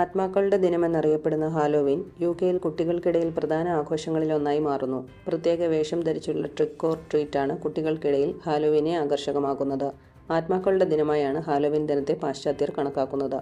ആത്മാക്കളുടെ ദിനമെന്നറിയപ്പെടുന്ന Halloween U കെയിൽ കുട്ടികൾക്കിടയിൽ പ്രധാന ആഘോഷങ്ങളിൽ ഒന്നായി മാറുന്നു. പ്രത്യേക വേഷം ധരിച്ചുള്ള ട്രിക്ക് ഓർ ട്രീറ്റാണ് കുട്ടികൾക്കിടയിൽ ഹാലോവീനെ ആകർഷകമാക്കുന്നത് ആത്മാക്കളുടെ ദിനമായാണ് ഹാലോവീൻ ദിനത്തെ പാശ്ചാത്യർ കണക്കാക്കുന്നത്.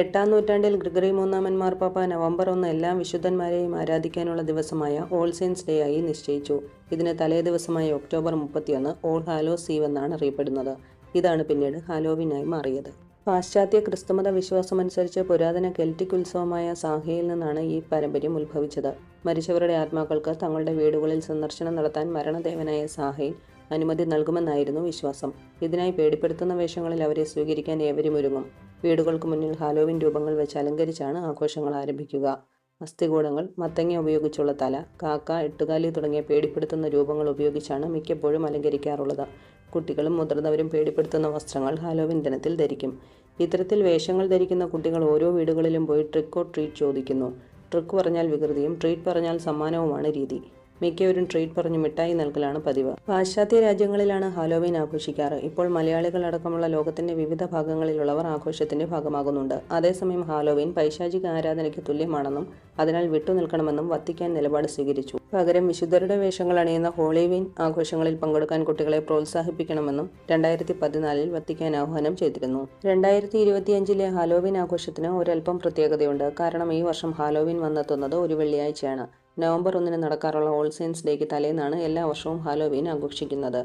എട്ടാം നൂറ്റാണ്ടിൽ ഗ്രിഗറി മൂന്നാമൻ മാർപ്പാപ്പ നവംബർ ഒന്ന് എല്ലാ വിശുദ്ധന്മാരെയും ആരാധിക്കാനുള്ള ദിവസമായ ഓൾ സെയിൻസ് ഡേ ആയി നിശ്ചയിച്ചു. ഇതിന് തലേ ദിവസമായ ഒക്ടോബർ മുപ്പത്തിയൊന്ന് ഓൾ ഹാലോ സീവ് എന്നാണ് അറിയപ്പെടുന്നത്. ഇതാണ് പിന്നീട് ഹാലോവിനായി മാറിയത്. പാശ്ചാത്യ ക്രിസ്തുമത വിശ്വാസം അനുസരിച്ച് പുരാതന കെൽറ്റിക് ഉത്സവമായ സാഹയിൽ നിന്നാണ് ഈ പാരമ്പര്യം ഉത്ഭവിച്ചത്. മരിച്ചവരുടെ ആത്മാക്കൾക്ക് തങ്ങളുടെ വീടുകളിൽ സന്ദർശനം നടത്താൻ മരണദേവനായ സാഹയിൽ അനുമതി നൽകുമെന്നായിരുന്നു വിശ്വാസം. ഇതിനായി പേടിപ്പെടുത്തുന്ന വേഷങ്ങളിൽ അവരെ സ്വീകരിക്കാൻ ഏവരും ഒരുങ്ങും. വീടുകൾക്ക് മുന്നിൽ ഹാലോവിൻ രൂപങ്ങൾ വെച്ച് അലങ്കരിച്ചാണ് ആഘോഷങ്ങൾ ആരംഭിക്കുക. അസ്ഥികൂടങ്ങൾ മത്തങ്ങ ഉപയോഗിച്ചുള്ള തല കാക്ക എട്ടുകാലി തുടങ്ങിയ പേടിപ്പെടുത്തുന്ന രൂപങ്ങൾ ഉപയോഗിച്ചാണ് മിക്കപ്പോഴും അലങ്കരിക്കാറുള്ളത്. കുട്ടികളും മുതിർന്നവരും പേടിപ്പെടുത്തുന്ന വസ്ത്രങ്ങൾ ഹാലോവിൻ ദിനത്തിൽ ധരിക്കും. ഇത്തരത്തിൽ വേഷങ്ങൾ ധരിക്കുന്ന കുട്ടികൾ ഓരോ വീടുകളിലും പോയി ട്രിക്ക് ട്രീറ്റ് ചോദിക്കുന്നു. ട്രിക്ക് പറഞ്ഞാൽ വികൃതിയും ട്രീറ്റ് പറഞ്ഞാൽ സമ്മാനവുമാണ് രീതി. മിക്കവരും ട്രീറ്റ് പറഞ്ഞ് മിഠായി നൽകലാണ് പതിവ്. പാശ്ചാത്യ രാജ്യങ്ങളിലാണ് ഹാലോവീൻ ആഘോഷിക്കാറ്. ഇപ്പോൾ മലയാളികൾ അടക്കമുള്ള ലോകത്തിന്റെ വിവിധ ഭാഗങ്ങളിലുള്ളവർ ആഘോഷത്തിന്റെ ഭാഗമാകുന്നുണ്ട്. അതേസമയം ഹാലോവീൻ പൈശാചിക ആരാധനയ്ക്ക് തുല്യമാണെന്നും അതിനാൽ വിട്ടുനിൽക്കണമെന്നും വത്തിക്കാൻ നിലപാട് സ്വീകരിച്ചു. പകരം വിശുദ്ധരുടെ വേഷങ്ങൾ അണിയുന്ന ഹോളിവീൻ ആഘോഷങ്ങളിൽ പങ്കെടുക്കാൻ കുട്ടികളെ പ്രോത്സാഹിപ്പിക്കണമെന്നും രണ്ടായിരത്തി പതിനാലിൽ വത്തിക്കാൻ ആഹ്വാനം ചെയ്തിരുന്നു. രണ്ടായിരത്തി ഇരുപത്തിയഞ്ചിലെ ഹാലോവീൻ ആഘോഷത്തിന് ഒരൽപ്പം പ്രത്യേകതയുണ്ട്. കാരണം ഈ വർഷം ഹാലോവീൻ വന്നെത്തുന്നത് ഒരു വെള്ളിയാഴ്ചയാണ്. നവംബർ ഒന്നിന് നടക്കാറുള്ള ഓൾ സെയിൻസ് ഡേക്ക് തലേന്നാണ് എല്ലാ വർഷവും ഹാലോവീൻ ആഘോഷിക്കുന്നത്.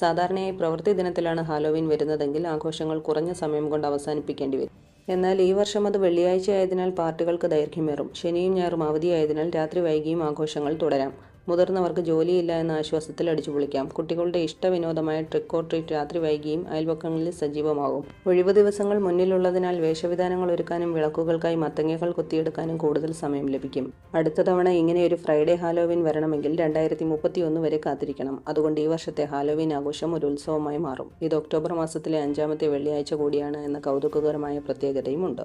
സാധാരണയായി പ്രവൃത്തി ദിനത്തിലാണ് ഹാലോവീൻ വരുന്നതെങ്കിൽ ആഘോഷങ്ങൾ കുറഞ്ഞ സമയം കൊണ്ട് അവസാനിപ്പിക്കേണ്ടി വരും. എന്നാൽ ഈ വർഷം അത് വെള്ളിയാഴ്ച ആയതിനാൽ പാർട്ടികൾക്ക് ദൈർഘ്യമേറും. ശനിയും ഞായറും അവധിയായതിനാൽ രാത്രി വൈകിയും ആഘോഷങ്ങൾ തുടരാം. മുതിർന്നവർക്ക് ജോലിയില്ല എന്ന ആശ്വാസത്തിൽ അടിച്ചു പൊളിക്കാം. കുട്ടികളുടെ ഇഷ്ടവിനോദമായ ട്രിക്ക് ട്രീറ്റ് രാത്രി വൈകിയും അയൽപക്കങ്ങളിൽ സജീവമാകും. ഒഴിവ് ദിവസങ്ങൾ മുന്നിലുള്ളതിനാൽ വേഷവിധാനങ്ങൾ ഒരുക്കാനും വിളക്കുകൾക്കായി മത്തങ്ങകൾ കുത്തിയെടുക്കാനും കൂടുതൽ സമയം ലഭിക്കും. അടുത്ത തവണ ഇങ്ങനെയൊരു ഫ്രൈഡേ ഹാലോവിൻ വരണമെങ്കിൽ രണ്ടായിരത്തി മുപ്പത്തിയൊന്ന് വരെ കാത്തിരിക്കണം. അതുകൊണ്ട് ഈ വർഷത്തെ ഹാലോവിൻ ആഘോഷം ഒരു ഉത്സവമായി മാറും. ഇത് ഒക്ടോബർ മാസത്തിലെ അഞ്ചാമത്തെ വെള്ളിയാഴ്ച കൂടിയാണ് എന്ന കൗതുകകരമായ പ്രത്യേകതയുമുണ്ട്.